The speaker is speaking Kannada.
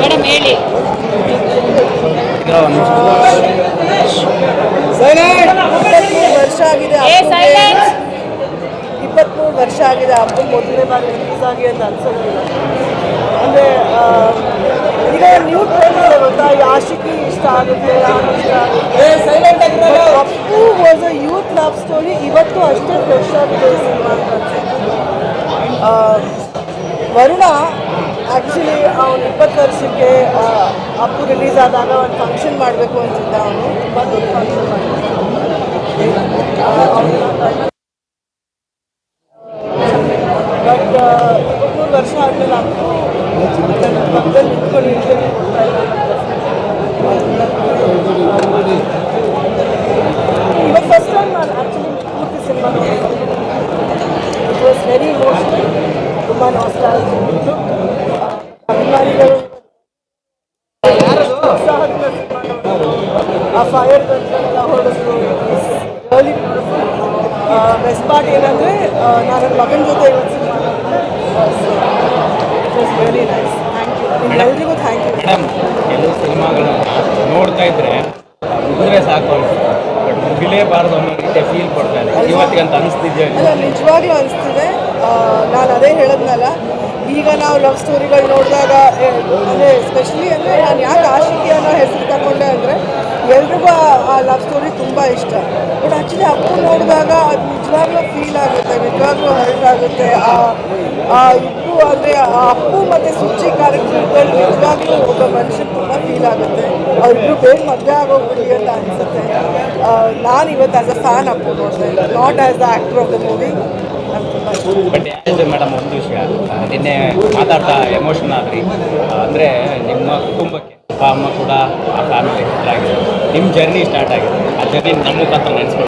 ಮೇಡಮ್ ಹೇಳಿ. ಇಪ್ಪತ್ಮೂರು ವರ್ಷ ಆಗಿದೆ ಏ ಇಪ್ಪತ್ಮೂರು ವರ್ಷ ಆಗಿದೆ ಅಪ್ಪು ಮೊದಲನೇ ಬಾರಿ ರಿಲೀಸ್ ಆಗಿ ಅಂತ ಅನ್ಸೋದಿಲ್ಲ. ಅಂದರೆ ಈಗ ನ್ಯೂ ಟ್ರೆಂಡ್ ಇದೆ ಗೊತ್ತಾ ಆಶಿಕಿ ಇಷ್ಟ ಆಗುತ್ತೆ Appu was a youth love story ಇವತ್ತು ಅಷ್ಟೇ ಫ್ರೆಶ್ ಆಗಿದೆ ಸಿನಿಮಾ ಅಂತ ಅನ್ಸುತ್ತೆ. ವರುಣ ಆ್ಯಕ್ಚುಲಿ ಅವನು ಇಪ್ಪತ್ತು ವರ್ಷಕ್ಕೆ ಆ, ಅಪ್ಪು ರಿಲೀಸ್ ಆದಾಗ ಒಂದು ಫಂಕ್ಷನ್ ಮಾಡಬೇಕು ಅಂತಿದ್ದ ಅವನು. ತುಂಬ ದೊಡ್ಡ ಫಂಕ್ಷನ್ ಮಾಡಬೇಕು. ಬಟ್ ಇಪ್ಪತ್ಮೂರು ವರ್ಷ ಆದಮೇಲೆ ಅಪ್ಪು ನನ್ನ ಪಕ್ಕದಲ್ಲಿ ನಿಂತ್ಕೊಂಡು ಇಂಟರ್ವ್ಯೂ ಕೊಡ್ತಾ ಇವಾಗ ಫಸ್ಟ್ ಟೈಮ್ ನಾನು ಆ್ಯಕ್ಚುಲಿ ಪೂರ್ತಿ cinema it was very emotional ತುಂಬ ನಾಸ್ಟಾಲಜಿ ಅಭಿಮಾನಿಗಳು ಉತ್ಸಾಹದಿಂದ ಸಿನಿಮಾ ನೋಡಿದ್ರು ಆ ಫೈರ್ ಗನ್ಗಳೆಲ್ಲ ಹೊಡೆದ್ರು ಬೆಸ್ಟ್ ಪಾರ್ಟ್ ಏನಂದರೆ ನಾನು ನನ್ನ ಮಗನ ಜೊತೆ ಇವತ್ತು cinema it very nice thank you ನಿಮ್ಗೆಲ್ರಿಗೂ ಥ್ಯಾಂಕ್ ಯು ಮೇಡಮ್ ಕೆಲವು ಸಿನಿಮಾಗಳನ್ನ ನೋಡ್ತಾ ಇದ್ರೆ ಮುಗಿದ್ರೆ ಸಾಕು ಅನ್ಸುತ್ತೆ. ಬಟ್ ಮುಗಿಲೇಬಾರ್ದು ಅನ್ನೋ ರೀತಿಯ ಫೀಲ್ ಕೊಡ್ತಾ ಇದೆ ಇವತ್ತಿಗಂತ ಅನಿಸ್ತಿದ್ಯಾ? ಅಲ್ಲ, ನಿಜವಾಗ್ಲೂ ಅನಿಸ್ತಿದೆ. ನಾನು ಅದೇ ಹೇಳದ್ನಲ್ಲ ಈಗ ನಾವು ಲವ್ ಸ್ಟೋರಿಗಳು ನೋಡಿದಾಗ ಅಂದರೆ ಎಸ್ಪೆಷಲಿ ಅಂದರೆ ನಾನು ಯಾಕೆ ಆಶಿಕಿ ಅನ್ನೋ ಹೆಸರು ತಗೊಂಡೆ ಅಂದರೆ ಎಲ್ರಿಗೂ ಆ- ಲವ್ ಸ್ಟೋರಿ ತುಂಬ ಇಷ್ಟ. ಬಟ್ ಆ್ಯಕ್ಚುಲಿ ಅಪ್ಪು ನೋಡಿದಾಗ ಅದು ನಿಜವಾಗ್ಲೂ ಫೀಲ್ ಆಗುತ್ತೆ, ನಿಜವಾಗ್ಲೂ ಆಗುತ್ತೆ ಆ ಆ ಇಬ್ಬರು ಅಂದರೆ ಆ ಅಪ್ಪು ಮತ್ತು ಸುಚ್ಚಿ ಕ್ಯಾರೆಕ್ಟರ್ಗಳು ನಿಜವಾಗ್ಲೂ ಒಬ್ಬ ಮನುಷ್ಯನ ತುಂಬ ಫೀಲ್ ಆಗುತ್ತೆ. ಅವ್ರಿಬ್ರು ಬೇಗ ಮದುವೆ ಆಗೋಗ್ಬಿಡಿ ಅಂತ ಅನಿಸುತ್ತೆ. ನಾನು ಇವತ್ತು ಆಸ್ ಅ ಫ್ಯಾನ್ ಅಪ್ಪು ನೋಡಿದೆ not as the actor of the movie but madam ಒಂದು ವಿಷಯ ನಿನ್ನೆ ಮಾತಾಡ್ತಾ ಎಮೋಷನ್ ಆದ್ರಿ. ಅಂದ್ರೆ ನಿಮ್ಮ ಕುಟುಂಬಕ್ಕೆ ಅಪ್ಪ, ಅಮ್ಮ ಕೂಡ ಆ ಫ್ಯಾಮಿಲಿ ಆಗಿದೆ ನಿಮ್ಮ ಜರ್ನಿ ಸ್ಟಾರ್ಟ್ ಆಗಿದೆ. ಆ ಜರ್ನಿ ನಮ್ಮ ಮುಖಾಂತರ ನೆನೆಸ್ಕೊಂಡು.